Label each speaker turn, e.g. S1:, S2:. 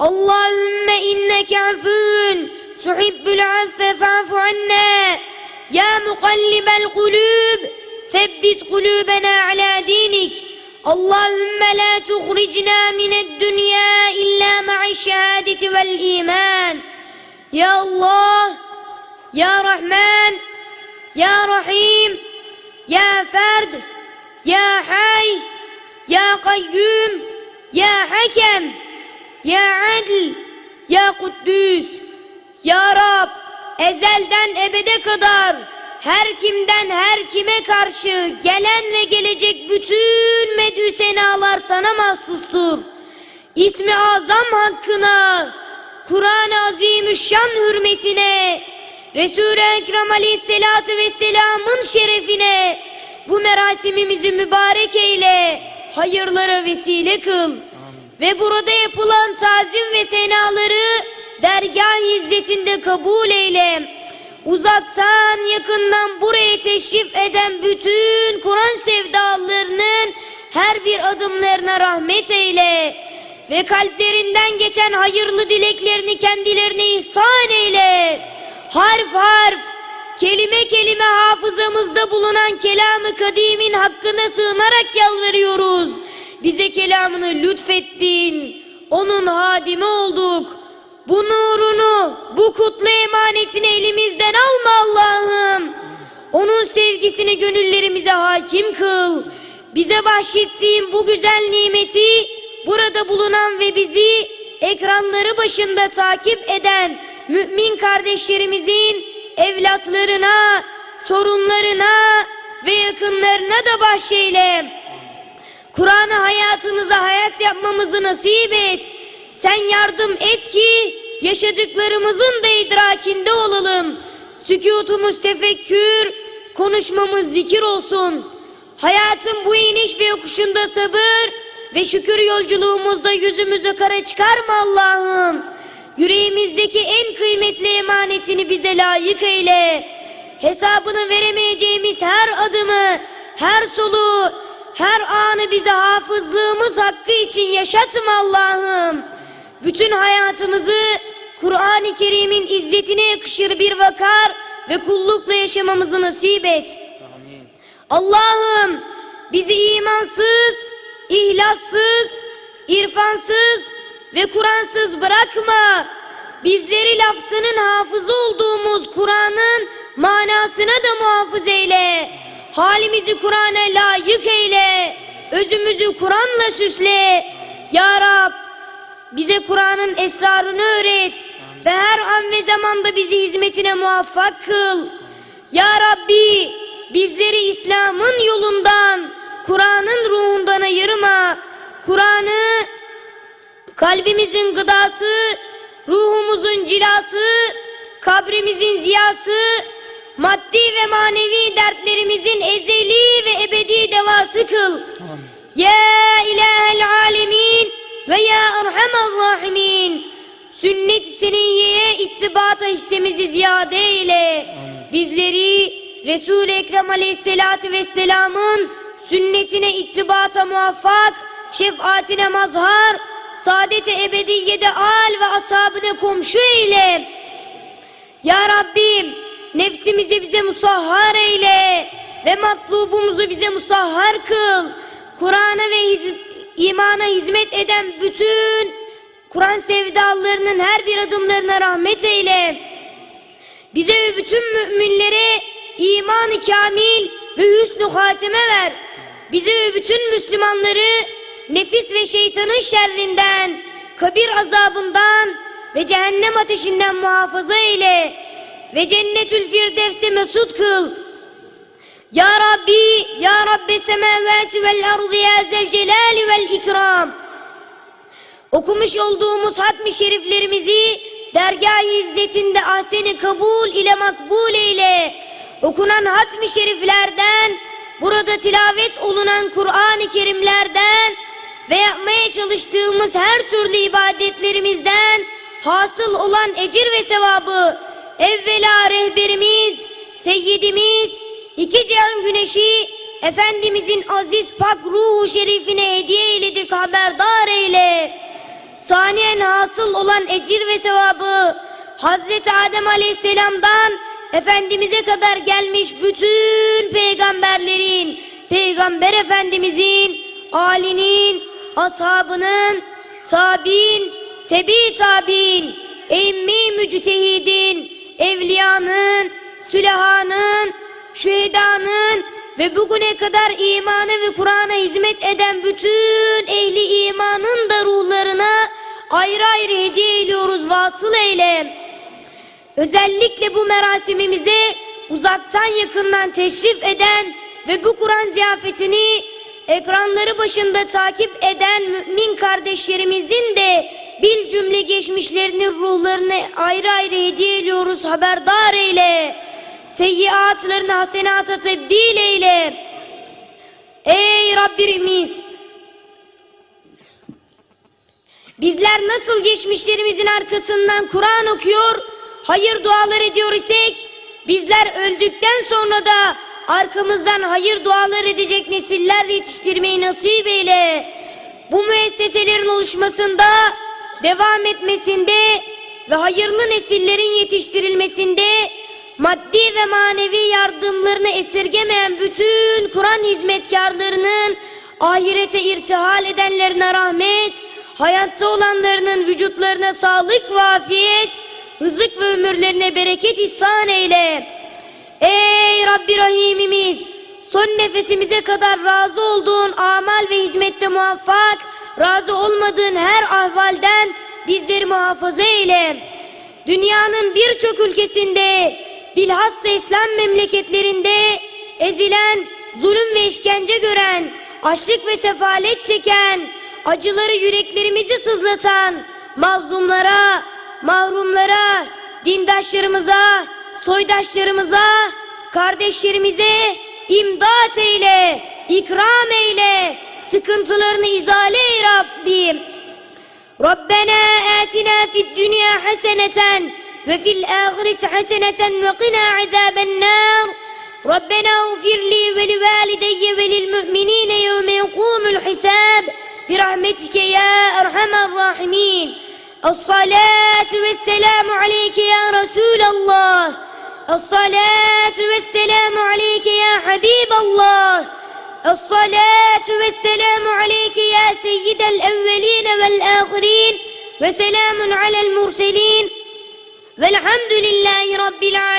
S1: اللهم إنك عفو تحب العفو فاعف عنا. يا مقلب القلوب ثبت قلوبنا على دينك. اللهم لا تخرجنا من الدنيا إلا مع الشهادة والإيمان. يا الله يا رحمن يا رحيم يا فرد يا حي يا قيوم يا حكم. Ya Adil, Ya Kuddüs, Ya Rab, ezelden ebede kadar her kimden her kime karşı gelen ve gelecek bütün medü senalar sana mahsustur. İsmi azam hakkına, Kur'an-ı Azimüşşan hürmetine, Resul-i Ekrem Aleyhisselatü Vesselam'ın şerefine bu merasimimizi mübarek eyle, hayırlara vesile kıl.'' Ve burada yapılan tazim ve senaları dergah izzetinde kabul eyle. Uzaktan yakından buraya teşrif eden bütün Kur'an sevdalılarının her bir adımlarına rahmet eyle. Ve kalplerinden geçen hayırlı dileklerini kendilerine ihsan eyle. Harf harf, kelime kelime hafızamızda bulunan kelamı kadimin hakkına sığınarak yalvarıyoruz. Bize kelamını lütfettin. Onun hadimi olduk. Bu nurunu, bu kutlu emanetini elimizden alma Allah'ım. Onun sevgisini gönüllerimize hakim kıl. Bize bahşettiğin bu güzel nimeti burada bulunan ve bizi ekranları başında takip eden mümin kardeşlerimizin evlatlarına, torunlarına ve yakınlarına da bahşeyle. Kur'an'ı hayatımıza hayat yapmamızı nasip et. Sen yardım et ki yaşadıklarımızın da idrakinde olalım. Sükutumuz tefekkür, konuşmamız zikir olsun. Hayatın bu iniş ve yokuşunda sabır ve şükür yolculuğumuzda yüzümüzü kara çıkarma Allah'ım. Yüreğimizdeki en kıymetli emanetini bize layık eyle. Hesabını veremeyeceğimiz her adımı, her soluğu, her anı bize hafızlığımız hakkı için yaşatma Allah'ım. Bütün hayatımızı Kur'an-ı Kerim'in izzetine yakışır bir vakar ve kullukla yaşamamızı nasip et. Allah'ım bizi imansız, ihlassız, irfansız ve Kur'ansız bırakma. Bizleri lafzının hafızı olduğumuz Kur'an'ın manasına da muhafız eyle. Halimizi Kur'an'a layık eyle. Özümüzü Kur'an'la süsle. Ya Rab bize Kur'an'ın esrarını öğret. Ve her an ve zamanda bizi hizmetine muvaffak kıl. Ya Rabbi bizleri İslam'ın yolundan, Kur'an'ın ruhundan ayırma. Kur'an'ı kalbimizin gıdası, ruhumuzun cilası, kabrimizin ziyası, maddi ve manevi Resul-i Ekrem aleyhissalatü vesselamın sünnetine ittibata muvaffak, şefaatine mazhar, saadet-i ebediyede al ve ashabına komşu eyle. Ya Rabbim nefsimizi bize musahhar eyle ve matlubumuzu bize musahhar kıl. Kur'an'a ve hiz- imana hizmet eden bütün Kur'an sevdalılarının her bir adımlarına rahmet eyle. Bize ve bütün müminlere imanı kamil ve hüsnü hatime ver. Bize ve bütün Müslümanları nefis ve şeytanın şerrinden, kabir azabından ve cehennem ateşinden muhafaza eyle. Ve cennetül firdevste mesut kıl. Ya Rabbi, Ya Rabbi semavati vel ardı ya zel celali vel ikram. Okumuş olduğumuz hatmi şeriflerimizi dergâh-ı izzetinde ahseni kabul ile makbul eyle. Okunan hatmi şeriflerden, burada tilavet olunan Kur'an-ı Kerimlerden ve yapmaya çalıştığımız her türlü ibadetlerimizden hasıl olan ecir ve sevabı evvela rehberimiz, seyyidimiz, iki cihan güneşi Efendimizin aziz pak ruhu şerifine hediye eyledik haberdar eyle. saniyen hasıl olan ecir ve sevabı Hazreti Adem Aleyhisselam'dan Efendimiz'e kadar gelmiş bütün peygamberlerin, Peygamber Efendimiz'in, alinin, ashabının, tabi'in, tebi tabi'in, emmi müctehidin, evliyanın, sülahanın, şühedanın ve bugüne kadar imana ve Kur'an'a hizmet eden bütün ehli imanın da ruhlarına ayrı ayrı hediye ediyoruz vasıl eyle. Özellikle bu merasimimize uzaktan yakından teşrif eden ve bu Kur'an ziyafetini ekranları başında takip eden mümin kardeşlerimizin de bil cümle geçmişlerinin ruhlarını ayrı ayrı hediye ediyoruz haberdar eyle. Seyyiatlarını hasenata tebdil eyle. Ey Rabbimiz! Bizler nasıl geçmişlerimizin arkasından Kur'an okuyor, hayır dualar ediyor isek, bizler öldükten sonra da arkamızdan hayır dualar edecek nesiller yetiştirmeyi nasip eyle. Bu müesseselerin oluşmasında, devam etmesinde ve hayırlı nesillerin yetiştirilmesinde maddi ve manevi yardımlarını esirgemeyen bütün Kur'an hizmetkarlarının ahirete irtihal edenlerine rahmet, hayatta olanlarının vücutlarına sağlık ve afiyet, rızık ve ömürlerine bereket ihsan eyle. Ey Rabbi Rahimimiz, son nefesimize kadar razı olduğun amal ve hizmette muvaffak, razı olmadığın her ahvalden bizleri muhafaza eyle. Dünyanın birçok ülkesinde, bilhassa İslam memleketlerinde ezilen, zulüm ve işkence gören, açlık ve sefalet çeken, acıları yüreklerimizi sızlatan mazlumlara, mahrumlara, dindaşlarımıza, soydaşlarımıza, kardeşlerimize imdat eyle, ikram eyle, sıkıntılarını izale ey Rabbim. ربنا آتنا في الدنيا حسنة وفي الآخرة حسنة وقنا عذاب النار ربنا اغفر لي ولوالدي وللمؤمنين يوم يقوم الحساب برحمتك يا أرحم الراحمين الصلاة والسلام عليك يا رسول الله. الصلاة والسلام عليك يا حبيب الله. الصلاة والسلام عليك يا سيد الأولين والآخرين. وسلام على المرسلين. والحمد لله رب العالمين.